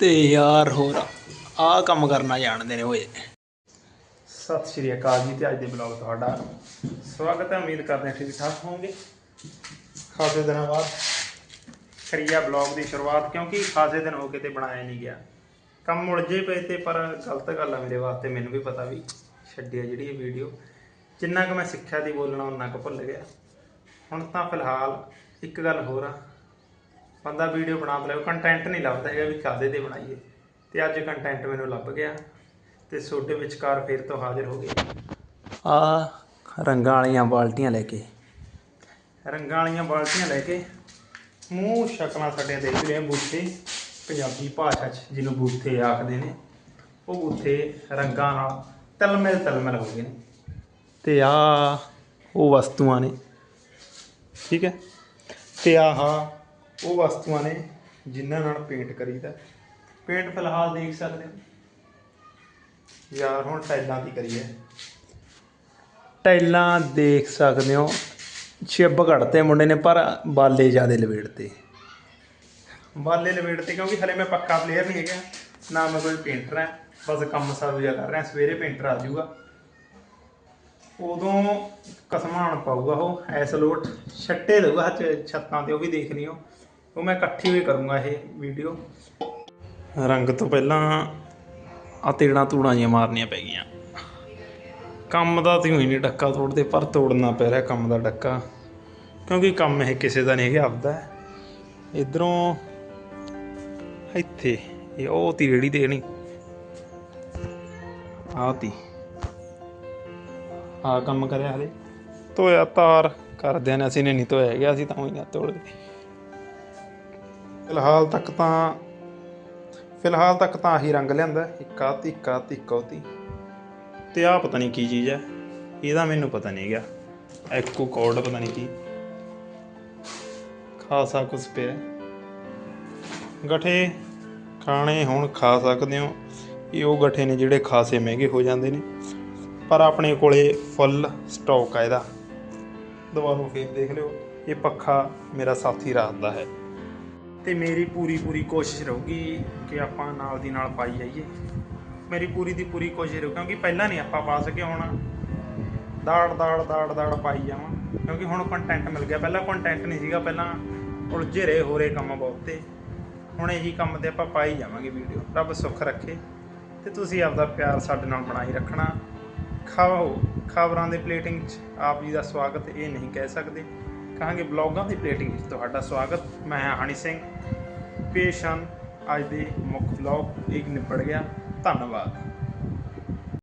ਤੇ ਯਾਰ ਹੋਰ, ਆਹ ਕੰਮ ਕਰਨਾ ਜਾਣਦੇ ਨੇ ਓਏ। ਸਤਿ ਸ਼੍ਰੀ ਅਕਾਲ ਜੀ ਤੇ ਅੱਜ ਦੇ ਬਲੌਗ ਤੁਹਾਡਾ ਸਵਾਗਤ ਹੈ। ਉਮੀਦ ਕਰਦੇ ਹਾਂ ਠੀਕ ਠਾਕ ਹੋਵੋਗੇ। ਖਾਸੇ ਦਿਨਾਂ ਬਾਅਦ ਕਰੀਆ ਬਲੌਗ ਦੀ ਸ਼ੁਰੂਆਤ, ਕਿਉਂਕਿ ਖਾਸੇ ਦਿਨ ਹੋ ਗਏ ਤੇ ਬਣਾਇਆ ਨਹੀਂ ਗਿਆ। ਕੰਮ ਉਲਝੇ ਪਏ ਤੇ, ਪਰ ਗਲਤ ਗੱਲ ਆ ਮੇਰੇ ਵਾਸਤੇ, ਮੈਨੂੰ ਵੀ ਪਤਾ ਵੀ ਛੱਡਿਆ ਜਿਹੜੀ ਇਹ ਵੀਡੀਓ। ਜਿੰਨਾ ਕੁ ਮੈਂ ਸਿੱਖਿਆ ਦੀ ਬੋਲਣਾ ਉਹਨਾਂ ਕੁ ਭੁੱਲ ਗਿਆ। ਹੁਣ ਤਾਂ ਫਿਲਹਾਲ ਇੱਕ ਗੱਲ ਹੋਰ ਆ। ਬੰਦਾ ਵੀਡੀਓ ਬਣਾ ਲਿਆ ਕੰਟੈਂਟ ਨਹੀਂ ਲੱਭਦਾ ਹੈਗਾ ਵੀ ਕਾਦੇ ਤੇ ਬਣਾਈਏ। ਤੇ ਅੱਜ ਕੰਟੈਂਟ ਮੈਨੂੰ ਲੱਭ ਗਿਆ ਤੇ ਛੋਟੇ ਵਿਚਕਾਰ ਫੇਰ ਤੋਂ ਹਾਜ਼ਰ ਹੋ ਗਏ ਆ ਰੰਗਾਂ ਵਾਲੀਆਂ ਬਾਲਟੀਆਂ ਲੈ ਕੇ। ਰੰਗਾਂ ਵਾਲੀਆਂ ਬਾਲਟੀਆਂ ਲੈ ਕੇ ਮੂੰਹ ਸ਼ਕਲਾਂ ਸਾਡੇ ਦੇਖ ਰਹੇ ਆ ਬੂਥੇ ਪੰਜਾਬੀ ਭਾਸ਼ਾ 'ਚ ਜਿਹਨੂੰ ਬੂਥੇ ਆਖਦੇ ਨੇ। ਉਹ ਬੂਥੇ ਰੰਗਾਂ ਨਾਲ ਤਲਮਿਲ ਤਲਮਿਲ ਹੋ ਗਏ ਨੇ। ਤੇ ਆ ਉਹ ਵਸਤੂਆਂ ਨੇ। ਠੀਕ ਹੈ? ਤੇ ਆਹ ਉਹ ਵਸਤੂਆਂ ਨੇ ਜਿਨ੍ਹਾਂ ਨਾਲ ਪੇਂਟ ਕਰੀਦਾ। ਪੇਂਟ ਫਿਲਹਾਲ ਦੇਖ ਸਕਦੇ ਹੋ। ਯਾਰ, ਹੁਣ ਟਾਈਲਾਂ ਦੀ ਕਰੀਏ। ਟਾਈਲਾਂ ਦੇਖ ਸਕਦੇ ਹੋ। ਛਿੱਬ ਘੜਤੇ ਮੁੰਡੇ ਨੇ, ਪਰ ਬਾਲੇ ਜਿਆਦੇ ਲਵੇੜਤੇ। ਬਾਲੇ ਲਵੇੜਤੇ ਕਿਉਂਕਿ ਹਲੇ ਮੈਂ ਪੱਕਾ ਪਲੇਅਰ ਨਹੀਂ ਹੈਗਾ। ਨਾ ਮੈਂ ਕੋਈ ਪੇਂਟਰ ਹੈ। ਬਸ ਕੰਮ ਸਾਰੂ ਜਿਹਾ ਕਰ ਰਿਹਾ। ਸਵੇਰੇ ਪੇਂਟਰ ਆ ਜਾਊਗਾ। ਉਦੋਂ ਕਸਮਾਨ ਪਾਊਗਾ ਉਹ। ਐਸ ਲੋਟ। ਛੱਟੇ ਦਊਗਾ ਛੱਤਾਂ ਤੇ, ਉਹ ਵੀ ਦੇਖ ਲਿਓ ਉਹ ਮੈਂ ਇਕੱਠੀ ਵੀ ਕਰੂੰਗਾ ਇਹ ਵੀਡੀਓ ਰੰਗ ਤੋਂ ਪਹਿਲਾਂ ਆ ਤੇੜਾਂ ਤੂੜਾਂ ਜਿਹੀਆਂ ਮਾਰਨੀਆਂ ਪੈ ਗਈਆਂ। ਕੰਮ ਦਾ ਤੇ ਹੀ ਨਹੀਂ ਡੱਕਾ ਤੋੜਦੇ, ਪਰ ਤੋੜਨਾ ਪੈ ਰਿਹਾ ਕੰਮ ਦਾ ਡੱਕਾ। ਕਿਉਂਕਿ ਕੰਮ ਇਹ ਕਿਸੇ ਦਾ ਨਹੀਂ ਹੈਗਾ, ਆਪਦਾ ਹੈ। ਇਧਰੋਂ ਇੱਥੇ, ਇਹ ਉਹ ਤੀ ਰੇੜੀ ਦੇਣੀ। ਆਹ ਤੀ। ਆ ਕੰਮ ਕਰਿਆ ਹਲੇ। ਧੋਇਆ ਤਾਰ, ਕਰਦਿਆਂ ਨੇ ਅਸੀਂ ਨੇ ਨਹੀਂ ਧੋਇਆ ਗਿਆ ਅਸੀਂ ਤਾਂ ਉਹੀ ਨਾ ਤੋੜਦੇ ਫਿਲਹਾਲ ਤੱਕ ਤਾਂ, ਫਿਲਹਾਲ ਤੱਕ ਤਾਂ ਆਹੀ ਰੰਗ ਲਿਆਂਦਾ, ਇੱਕਾ ਤੀ ਇੱਕਾ ਤੀ ਇੱਕੋ ਤੇ ਆਹ ਪਤਾ ਨਹੀਂ ਕੀ ਚੀਜ਼ ਹੈ, ਇਹਦਾ ਮੈਨੂੰ ਪਤਾ ਨਹੀਂ ਗਿਆ ਐਕੋ ਕੋਡ ਪਤਾ ਨਹੀਂ ਕੀ। ਖਾਸਾ ਕੁਛ ਪਿਆ। ਗਠੇ ਖਾਣੇ ਹੁਣ ਖਾ ਸਕਦੇ ਹੋ। ਇਹ ਉਹ ਗਠੇ ਨੇ ਜਿਹੜੇ ਖਾਸੇ ਮਹਿੰਗੇ ਹੋ ਜਾਂਦੇ ਨੇ। ਪਰ ਆਪਣੇ ਕੋਲੇ ਫੁੱਲ ਸਟਾਕ ਆ ਇਹਦਾ। ਦੁਬਾਰਾ ਫੇਰ ਦੇਖ ਲਿਓ, ਇਹ ਪੱਖਾ ਮੇਰਾ ਸਾਥੀ ਰਾਤ ਦਾ ਹੈ। ਤੇ ਮੇਰੀ ਪੂਰੀ ਪੂਰੀ ਕੋਸ਼ਿਸ਼ ਰਹੂਗੀ ਕਿ ਆਪਾਂ ਨਾਲ ਦੀ ਨਾਲ ਪਾਈ ਜਾਈਏ। ਮੇਰੀ ਪੂਰੀ ਦੀ ਪੂਰੀ ਕੋਸ਼ਿਸ਼ ਰਹੂ, ਕਿਉਂਕਿ ਪਹਿਲਾਂ ਨਹੀਂ ਆਪਾਂ ਪਾ ਸਕੇ, ਹੁਣ ਦਾੜ ਦਾੜ ਦਾੜ ਦਾੜ ਪਾਈ ਜਾਵਾਂ। ਕਿਉਂਕਿ ਹੁਣ ਕੰਟੈਂਟ ਮਿਲ ਗਿਆ। ਪਹਿਲਾਂ ਕੰਟੈਂਟ ਨਹੀਂ ਸੀਗਾ, ਪਹਿਲਾਂ ਉਲਝੇ ਰਹੇ ਹੋ ਰਹੇ ਕੰਮ ਬਹੁਤੇ। ਹੁਣ ਇਹੀ ਕੰਮ ਤੇ ਆਪਾਂ ਪਾਈ ਜਾਵਾਂਗੇ ਵੀਡੀਓ ਰੱਬ ਸੁੱਖ ਰੱਖੇ ਤੇ ਤੁਸੀਂ ਆਪਦਾ ਪਿਆਰ ਸਾਡੇ ਨਾਲ ਬਣਾਈ ਰੱਖਣਾ। ਖਾਓ। ਖਬਰਾਂ ਦੇ ਪਲੇਟਿੰਗ 'ਚ ਆਪ ਜੀ ਦਾ ਸਵਾਗਤ, ਇਹ ਨਹੀਂ ਕਹਿ ਸਕਦੇ। ਕਹਾਂਗੇ ਬਲੌਗਾਂ ਦੀ ਪਲੇਟਿੰਗ ਵਿੱਚ। ਤੁਹਾਡਾ ਸਵਾਗਤ, ਮੈਂ ਹਾਂ ਹਨੀ ਸਿੰਘ। ਪੇਸ਼ ਹਨ ਅੱਜ ਦੇ ਮੁੱਖ ਬਲੌਗ। ਇੱਕ ਨਿਪੜ ਗਿਆ। ਧੰਨਵਾਦ।